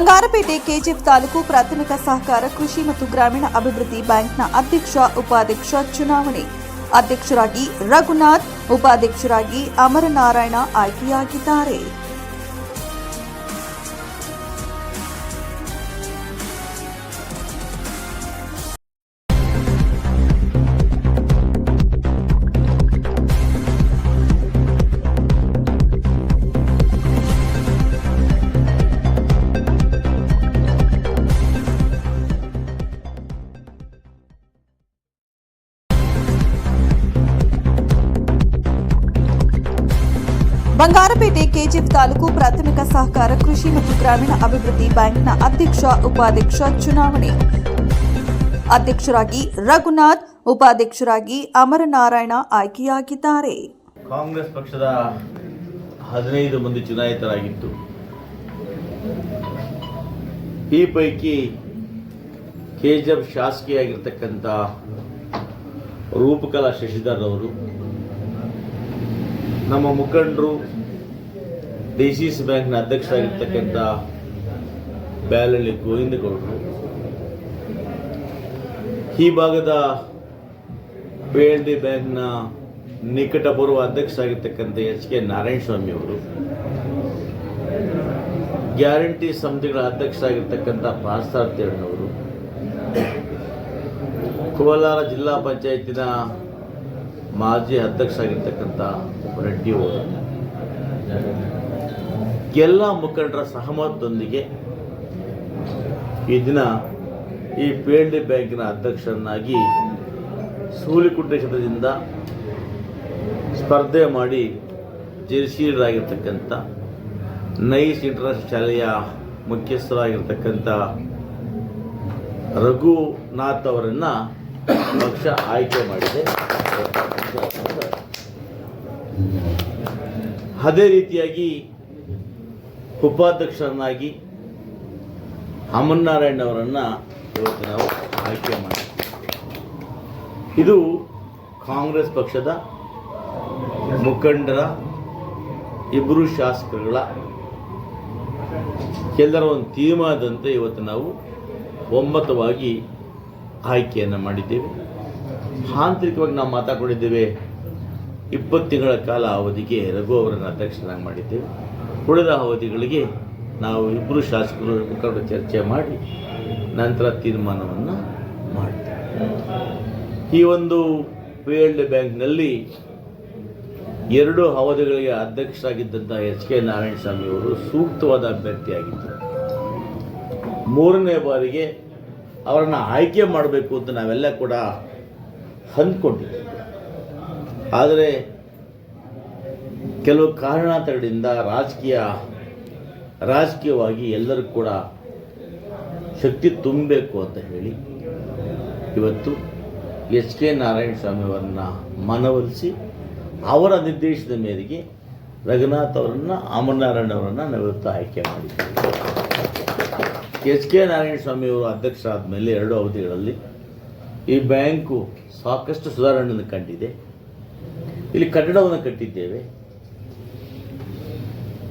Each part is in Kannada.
ಬಂಗಾರಪೇಟೆ ಕೆಜಿಎಫ್ ತಾಲೂಕು ಪ್ರಾಥಮಿಕ ಸಹಕಾರ ಕೃಷಿ ಮತ್ತು ಗ್ರಾಮೀಣ ಅಭಿವೃದ್ಧಿ ಬ್ಯಾಂಕ್ನ ಅಧ್ಯಕ್ಷ, ಉಪಾಧ್ಯಕ್ಷ ಚುನಾವಣೆ. ಅಧ್ಯಕ್ಷರಾಗಿ ರಘುನಾಥ್, ಉಪಾಧ್ಯಕ್ಷರಾಗಿ ಅಮರನಾರಾಯಣ ಆಯ್ಕೆಯಾಗಿದ್ದಾರೆ. ಬಂಗಾರಪೇಟೆ ಕೆಜಿಎಫ್ ತಾಲೂಕು ಪ್ರಾಥಮಿಕ ಸಹಕಾರ ಕೃಷಿ ಮತ್ತು ಗ್ರಾಮೀಣ ಅಭಿವೃದ್ಧಿ ಬ್ಯಾಂಕ್ನ ಅಧ್ಯಕ್ಷ, ಉಪಾಧ್ಯಕ್ಷ ಚುನಾವಣೆ. ಅಧ್ಯಕ್ಷರಾಗಿ ರಘುನಾಥ್, ಉಪಾಧ್ಯಕ್ಷರಾಗಿ ಅಮರನಾರಾಯಣ ಆಯ್ಕೆಯಾಗಿದ್ದಾರೆ. ಕಾಂಗ್ರೆಸ್ ಪಕ್ಷದ ಹದಿನೈದು ಮಂದಿ ಚುನಾಯಿತರಾಗಿತ್ತು. ಈ ಪೈಕಿ ಕೆಜಿಎಫ್ ಶಾಸಕಿಯಾಗಿರ್ತಕ್ಕಂಥ ರೂಪಕಲಾ ಶಶಿಧರ್ ಅವರು, ನಮ್ಮ ಮುಖಂಡರು ಡಿ ಸಿ ಸಿ ಬ್ಯಾಂಕ್ನ ಅಧ್ಯಕ್ಷರಾಗಿರ್ತಕ್ಕಂಥ ಬ್ಯಾಲಳ್ಳಿ ಗೋವಿಂದಗೌಡರು ಈ ಭಾಗದ ಪಿ ಎಲ್ ಡಿ ಬ್ಯಾಂಕ್ನ ನಿಕಟಪೂರ್ವ ಅಧ್ಯಕ್ಷರಾಗಿರ್ತಕ್ಕಂಥ ಎಚ್ ಕೆ ನಾರಾಯಣ ಸ್ವಾಮಿ ಅವರು. ಗ್ಯಾರಂಟಿ ಸಮಿತಿಗಳ ಅಧ್ಯಕ್ಷರಾಗಿರ್ತಕ್ಕಂಥ ಪಾರ್ಥಾರ್ಥಿ ಅಣ್ಣವರು ಕೋಲಾರ ಜಿಲ್ಲಾ ಪಂಚಾಯತಿನ ಮಾಜಿ ಅಧ್ಯಕ್ಷರಾಗಿರ್ತಕ್ಕಂಥ ರೆಡ್ಡಿ ಅವರು. ಎಲ್ಲ ಮುಖಂಡರ ಸಹಮತದೊಂದಿಗೆ ಈ ದಿನ ಈ ಪಿ ಎಲ್ ಡಿ ಬ್ಯಾಂಕಿನ ಅಧ್ಯಕ್ಷರನ್ನಾಗಿ ಸೂಲಿಕುಂಟೆ ಕ್ಷೇತ್ರದಿಂದ ಸ್ಪರ್ಧೆ ಮಾಡಿ ಜೆರ್ಸೀಡರಾಗಿರ್ತಕ್ಕಂಥ ನೈಸ್ ಇಂಟರ್ನ್ಯಾಷನಲ್ ಶಾಲೆಯ ಮುಖ್ಯಸ್ಥರಾಗಿರ್ತಕ್ಕಂಥ ರಘುನಾಥ್ ಅವರನ್ನು ಪಕ್ಷ ಆಯ್ಕೆ ಮಾಡಿದೆ. ಅದೇ ರೀತಿಯಾಗಿ ಉಪಾಧ್ಯಕ್ಷರನ್ನಾಗಿ ಅಮರನಾರಾಯಣ್ ಅವರನ್ನು ಇವತ್ತು ನಾವು ಆಯ್ಕೆ ಮಾಡಿ ಇದು ಕಾಂಗ್ರೆಸ್ ಪಕ್ಷದ ಮುಖಂಡರ ಇಬ್ಬರು ಶಾಸಕರುಗಳ ಎಲ್ಲರ ಒಂದು ತೀರ್ಮಾನದಂತೆ ಇವತ್ತು ನಾವು ಒಮ್ಮತವಾಗಿ ಆಯ್ಕೆಯನ್ನು ಮಾಡಿದ್ದೇವೆ. ಆಂತರಿಕವಾಗಿ ನಾವು ಮಾತಾಡಿಕೊಂಡಿದ್ದೇವೆ. ಇಪ್ಪತ್ತು ತಿಂಗಳ ಕಾಲ ಅವಧಿಗೆ ರಘು ಅವರನ್ನು ಅಧ್ಯಕ್ಷರಾಗಿ ಮಾಡಿದ್ದೇವೆ. ಉಳಿದ ಅವಧಿಗಳಿಗೆ ನಾವು ಇಬ್ಬರು ಶಾಸಕರು ಮುಖಂಡರು ಚರ್ಚೆ ಮಾಡಿ ನಂತರ ತೀರ್ಮಾನವನ್ನು ಮಾಡ್ತೇವೆ. ಈ ಒಂದು ಪಿ ಎಲ್ ಡಿ ಬ್ಯಾಂಕ್ನಲ್ಲಿ ಎರಡು ಅವಧಿಗಳಿಗೆ ಅಧ್ಯಕ್ಷರಾಗಿದ್ದಂಥ ಎಚ್ ಕೆ ನಾರಾಯಣ ಸ್ವಾಮಿ ಅವರು ಸೂಕ್ತವಾದ ಅಭ್ಯರ್ಥಿಯಾಗಿದ್ದರು. ಮೂರನೇ ಬಾರಿಗೆ ಅವರನ್ನು ಆಯ್ಕೆ ಮಾಡಬೇಕು ಅಂತ ನಾವೆಲ್ಲ ಕೂಡ ಅಂದ್ಕೊಂಡಿದ್ದೀವಿ. ಆದರೆ ಕೆಲವು ಕಾರಣಾಂತರಗಳಿಂದ ರಾಜಕೀಯ, ರಾಜಕೀಯವಾಗಿ ಎಲ್ಲರೂ ಕೂಡ ಶಕ್ತಿ ತುಂಬಬೇಕು ಅಂತ ಹೇಳಿ ಇವತ್ತು ಎಚ್ ಕೆ ನಾರಾಯಣ ಸ್ವಾಮಿ ಅವರನ್ನು ಮನವೊಲಿಸಿ ಅವರ ನಿರ್ದೇಶನದ ಮೇರೆಗೆ ರಘುನಾಥ್ ಅವರನ್ನು, ಅಮರನಾರಾಯಣ ಅವರನ್ನು ನಾವಿವತ್ತು ಆಯ್ಕೆ ಮಾಡಿದ್ದೇವೆ ಎಚ್ ಕೆ ನಾರಾಯಣ ಸ್ವಾಮಿ ಅವರು ಅಧ್ಯಕ್ಷರಾದ ಮೇಲೆ ಎರಡು ಅವಧಿಗಳಲ್ಲಿ ಈ ಬ್ಯಾಂಕು ಸಾಕಷ್ಟು ಸುಧಾರಣೆಯನ್ನು ಕಂಡಿದೆ. ಇಲ್ಲಿ ಕಟ್ಟಡವನ್ನು ಕಟ್ಟಿದ್ದೇವೆ.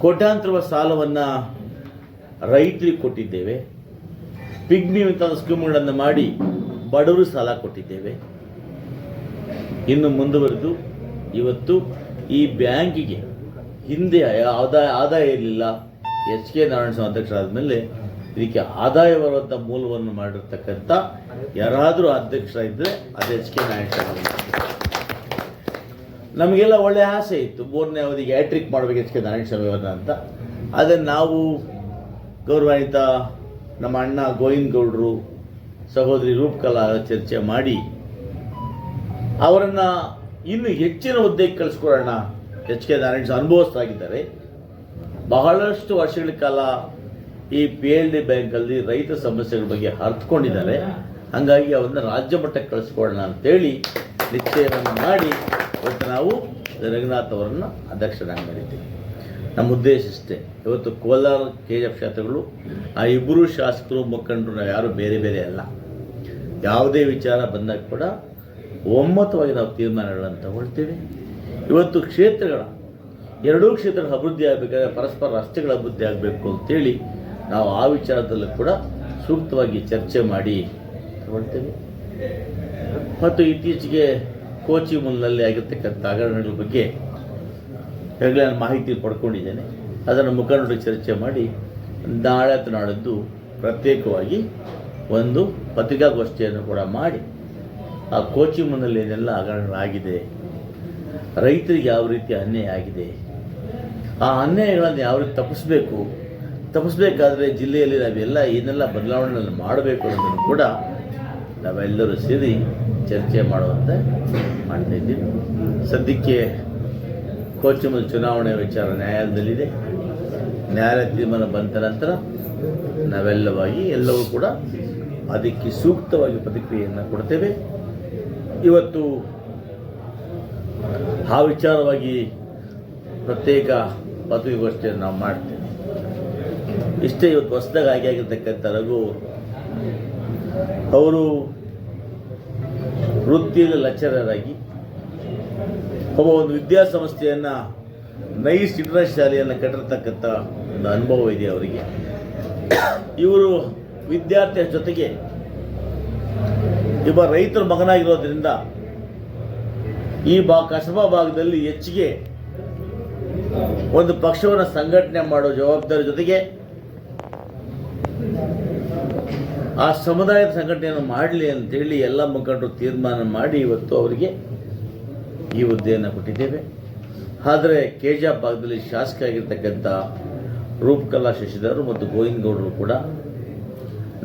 ಕೋಟ್ಯಾಂತರ ಸಾಲವನ್ನು ರೈತರಿಗೆ ಕೊಟ್ಟಿದ್ದೇವೆ. ಪಿಗ್ಮಿ ಅಂತ ಸ್ಕೀಮ್ಗಳನ್ನು ಮಾಡಿ ಬಡವರು ಸಾಲ ಕೊಟ್ಟಿದ್ದೇವೆ. ಇನ್ನು ಮುಂದುವರೆದು ಇವತ್ತು ಈ ಬ್ಯಾಂಕಿಗೆ ಹಿಂದೆ ಆದಾಯ ಆದಾಯ ಇರಲಿಲ್ಲ. ಎಚ್ ಕೆ ನಾರಾಯಣ ಸ್ವಾಮಿ ಅಧ್ಯಕ್ಷರಾದ ಮೇಲೆ ಇದಕ್ಕೆ ಆದಾಯ ಬರುವಂಥ ಮೂಲವನ್ನು ಮಾಡಿರ್ತಕ್ಕಂಥ ಯಾರಾದರೂ ಅಧ್ಯಕ್ಷರಾಗಿದ್ದರೆ ಅದು ಎಚ್ ಕೆ ನಾರಾಯಣ ಸ್ವಾಮಿ ನಮಗೆಲ್ಲ ಒಳ್ಳೆಯ ಆಸೆ ಇತ್ತು. ಮೂರನೇ ಅವಧಿಗೆ ಹ್ಯಾಟ್ರಿಕ್ ಮಾಡಬೇಕು ಎಚ್ ಕೆ ನಾರಾಯಣ ಸ್ವಾಮಿ ಅವ್ರನ್ನ ಅಂತ. ಆದರೆ ನಾವು ಗೌರವಾನ್ವಿತ ನಮ್ಮ ಅಣ್ಣ ಗೋವಿಂದ ಗೌಡರು ಸಹೋದರಿ ರೂಪಕಲಾ ಚರ್ಚೆ ಮಾಡಿ, ಅವರನ್ನು ಇನ್ನೂ ಹೆಚ್ಚಿನ ಹುದ್ದೆಗೆ ಕಳಿಸ್ಕೊಡೋಣ ಎಚ್ ಕೆ ನಾರಾಯಣ ಅನುಭವಿಸ್ತಾಗಿದ್ದಾರೆ ಬಹಳಷ್ಟು ವರ್ಷಗಳ ಕಾಲ ಈ ಪಿ ಎಲ್ ಡಿ ಬ್ಯಾಂಕಲ್ಲಿ ರೈತ ಸಮಸ್ಯೆಗಳ ಬಗ್ಗೆ ಅರ್ಥಕೊಂಡಿದ್ದಾರೆ ಹಾಗಾಗಿ ಅವನ್ನ ರಾಜ್ಯ ಮಟ್ಟಕ್ಕೆ ಕಳಿಸ್ಕೊಡೋಣ ಅಂತೇಳಿ ನಿಶ್ಚಯವನ್ನು ಮಾಡಿ ಇವತ್ತು ನಾವು ರಘುನಾಥ್ ಅವರನ್ನು ಅಧ್ಯಕ್ಷರಾಗಿ ಮಾಡಿದ್ದೀವಿ. ನಮ್ಮ ಉದ್ದೇಶ ಇಷ್ಟೇ. ಇವತ್ತು ಕೋಲಾರ ಕೆ ಎಫ್ ಕ್ಷೇತ್ರಗಳು ಆ ಇಬ್ಬರು ಶಾಸಕರು, ಮುಖಂಡರು ನಾವು ಯಾರು ಬೇರೆ ಬೇರೆ ಅಲ್ಲ. ಯಾವುದೇ ವಿಚಾರ ಬಂದಾಗ ಕೂಡ ಒಮ್ಮತವಾಗಿ ನಾವು ತೀರ್ಮಾನಗಳನ್ನು ತಗೊಳ್ತೀವಿ. ಇವತ್ತು ಕ್ಷೇತ್ರಗಳ, ಎರಡೂ ಕ್ಷೇತ್ರಗಳ ಅಭಿವೃದ್ಧಿ ಆಗಬೇಕಾದ್ರೆ ಪರಸ್ಪರ ರಸ್ತೆಗಳ ಅಭಿವೃದ್ಧಿ ಆಗಬೇಕು ಅಂತೇಳಿ ನಾವು ಆ ವಿಚಾರದಲ್ಲೂ ಕೂಡ ಸೂಕ್ತವಾಗಿ ಚರ್ಚೆ ಮಾಡಿ ತಗೊಳ್ತೇವೆ. ಮತ್ತು ಇತ್ತೀಚೆಗೆ ಕೋಚಿ ಮುಲ್ನಲ್ಲಿ ಆಗಿರ್ತಕ್ಕಂಥ ಹಗರಣಗಳ ಬಗ್ಗೆ ಈಗಾಗಲೇ ನಾನು ಮಾಹಿತಿ ಪಡ್ಕೊಂಡಿದ್ದೇನೆ. ಅದನ್ನು ಮುಖಂಡರು ಚರ್ಚೆ ಮಾಡಿ, ನಾಳೆ ನಾಡದ್ದು ಪ್ರತ್ಯೇಕವಾಗಿ ಒಂದು ಪತ್ರಿಕಾಗೋಷ್ಠಿಯನ್ನು ಕೂಡ ಮಾಡಿ, ಆ ಕೋಚಿ ಮುನ್ನಲ್ಲಿ ಏನೆಲ್ಲ ಹಗರಣಗಳಾಗಿದೆ ರೈತರಿಗೆ ಯಾವ ರೀತಿ ಅನ್ಯಾಯ ಆಗಿದೆ, ಆ ಅನ್ಯಾಯಗಳನ್ನು ಯಾವ ರೀತಿ ತಪ್ಪಿಸ್ಬೇಕು, ತಪ್ಪಿಸ್ಬೇಕಾದ್ರೆ ಜಿಲ್ಲೆಯಲ್ಲಿ ನಾವೆಲ್ಲ ಏನೆಲ್ಲ ಬದಲಾವಣೆಗಳನ್ನು ಮಾಡಬೇಕು ಅನ್ನೋದನ್ನು ಕೂಡ ನಾವೆಲ್ಲರೂ ಸೇರಿ ಚರ್ಚೆ ಮಾಡುವಂತೆ ಮಾಡ್ತಾ ಇದ್ದೀವಿ ಸದ್ಯಕ್ಕೆ ಕೋಚಿಮಲ್ ಚುನಾವಣೆ ವಿಚಾರ ನ್ಯಾಯಾಲಯದಲ್ಲಿದೆ. ನ್ಯಾಯಾಲಯ ತೀರ್ಮಾನ ಬಂದ ನಂತರ ನಾವೆಲ್ಲವಾಗಿ ಎಲ್ಲವೂ ಕೂಡ ಅದಕ್ಕೆ ಸೂಕ್ತವಾಗಿ ಪ್ರತಿಕ್ರಿಯೆಯನ್ನು ಕೊಡ್ತೇವೆ. ಇವತ್ತು ಆ ವಿಚಾರವಾಗಿ ಪ್ರತ್ಯೇಕ ಪತ್ರಿಕಾಗೋಷ್ಠಿಯನ್ನು ನಾವು ಮಾಡ್ತೇವೆ. ಇಷ್ಟೇ ಇವತ್ತು ಹೊಸದಾಗಿ ಆಗಿ ಆಗಿರ್ತಕ್ಕಂಥ ರಘು ಅವರು ವೃತ್ತಿಯಲ್ಲಿ ಲೆಕ್ಚರರ್ ಒಬ್ಬ ಒಂದು ವಿದ್ಯಾಸಂಸ್ಥೆಯನ್ನು ನೈಸ್ ಇಂಟ್ರೆಸ್ ಶಾಲೆಯನ್ನು ಕಟ್ಟಿರ್ತಕ್ಕಂಥ ಒಂದು ಅನುಭವ ಇದೆ ಅವರಿಗೆ. ಇವರು ವಿದ್ಯಾರ್ಥಿಯ ಜೊತೆಗೆ ಇವ ರೈತರ ಮಗನಾಗಿರೋದ್ರಿಂದ ಈ ಬಾ ಕಸಬಾ ಭಾಗದಲ್ಲಿ ಹೆಚ್ಚಿಗೆ ಒಂದು ಪಕ್ಷವನ್ನು ಸಂಘಟನೆ ಮಾಡೋ ಜವಾಬ್ದಾರಿ ಜೊತೆಗೆ ಆ ಸಮುದಾಯದ ಸಂಘಟನೆಯನ್ನು ಮಾಡಲಿ ಅಂತೇಳಿ ಎಲ್ಲ ಮುಖಂಡರು ತೀರ್ಮಾನ ಮಾಡಿ ಇವತ್ತು ಅವರಿಗೆ ಈ ಹುದ್ದೆಯನ್ನು ಕೊಟ್ಟಿದ್ದೇವೆ. ಆದರೆ ಕೆಜಾ ಭಾಗದಲ್ಲಿ ಶಾಸಕ ಆಗಿರ್ತಕ್ಕಂಥ ರೂಪಕಲಾ ಶಶಿಧರ್ ಮತ್ತು ಗೋವಿಂದ ಗೌಡರು ಕೂಡ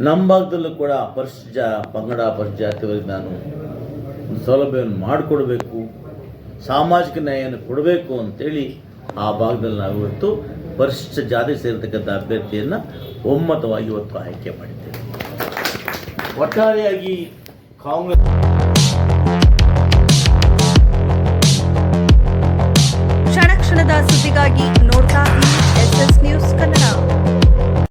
ನಮ್ಮ ಭಾಗದಲ್ಲೂ ಕೂಡ ಪರಿಶಿಷ್ಟ ಪಂಗಡ ಪರಿಶಿಷ್ಟ ಜಾತಿಯವರಿಗೆ ನಾನು ಒಂದು ಸೌಲಭ್ಯವನ್ನು ಮಾಡಿಕೊಡಬೇಕು, ಸಾಮಾಜಿಕ ನ್ಯಾಯವನ್ನು ಕೊಡಬೇಕು ಅಂತೇಳಿ ಆ ಭಾಗದಲ್ಲಿ ನಾವು ಇವತ್ತು ಪರಿಶಿಷ್ಟ ಜಾತಿ ಸೇರಿರ್ತಕ್ಕಂಥ ಅಭ್ಯರ್ಥಿಯನ್ನು ಒಮ್ಮತವಾಗಿ ಇವತ್ತು ಆಯ್ಕೆ ಮಾಡಿದ್ದೇವೆ. ಒಟ್ಟಾರೆಯಾಗಿ ಕಾಂಗ್ರೆಸ್ ಕ್ಷಣ ಕ್ಷಣದ ಸುದ್ದಿಗಾಗಿ ನೋಡ್ತಾ ಎಸ್ ಎಸ್ ನ್ಯೂಸ್ ಕನ್ನಡ.